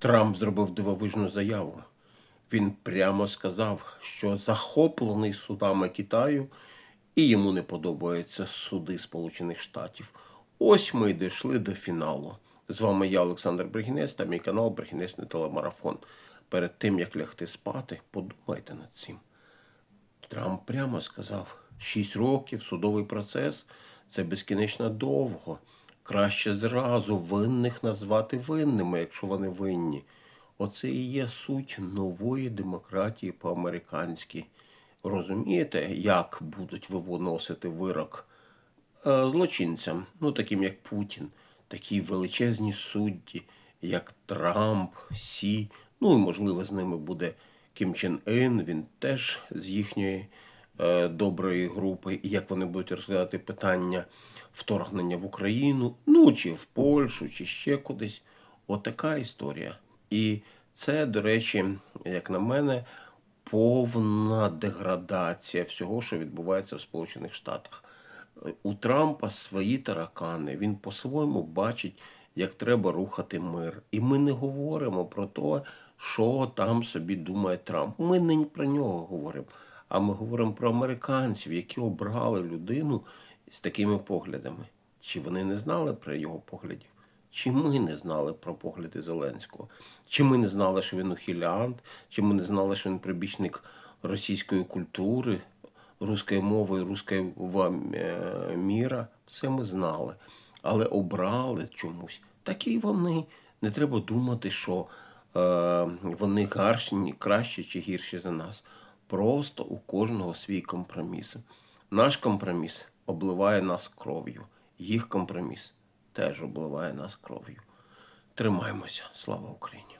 Трамп зробив дивовижну заяву. Він прямо сказав, що захоплений судами Китаю і йому не подобаються суди Сполучених Штатів. Ось ми й дійшли до фіналу. З вами я, Олександр Бригінець, та мій канал Бригінецький телемарафон. Перед тим як лягти спати, подумайте над цим. Трамп прямо сказав: 6 років судовий процес це безкінечно довго. Краще зразу винних назвати винними, якщо вони винні. Оце і є суть нової демократії по-американськи. Розумієте, як будуть виносити вирок е, злочинцям, ну таким як Путін, такі величезні судді, як Трамп, Сі, ну і можливо з ними буде Кім Чен Ін, він теж з їхньої доброї групи, і як вони будуть розглядати питання вторгнення в Україну, ну чи в Польщу, чи ще кудись. Отака історія. І це, до речі, як на мене, повна деградація всього, що відбувається в Сполучених Штатах. У Трампа свої таракани. Він по-своєму бачить, як треба рухати мир. І ми не говоримо про те, що там собі думає Трамп. Ми не про нього говоримо, а ми говоримо про американців, які обрали людину з такими поглядами. Чи вони не знали про його поглядів? Чи ми не знали про погляди Зеленського? Чи ми не знали, що він ухилянт? Чи ми не знали, що він прибічник російської культури, руської мови, руської е, міра? Все ми знали. Але обрали чомусь. Такі вони. Не треба думати, що е, вони гарші, кращі чи гірші за нас. Просто у кожного свій компроміс. Наш компроміс обливає нас кров'ю. Їх компроміс теж обливає нас кров'ю. Тримаймося. Слава Україні!